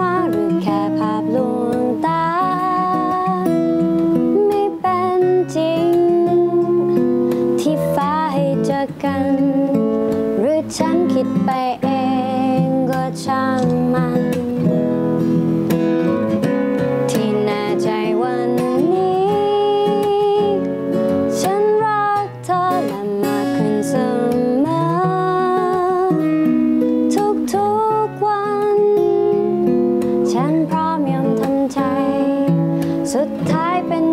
มาหรือแค่ภาพลวงตา ไม่เป็นจริง ที่ฟ้าให้เจอกัน หรือฉันคิดไปเองก็ช่างมัน so type and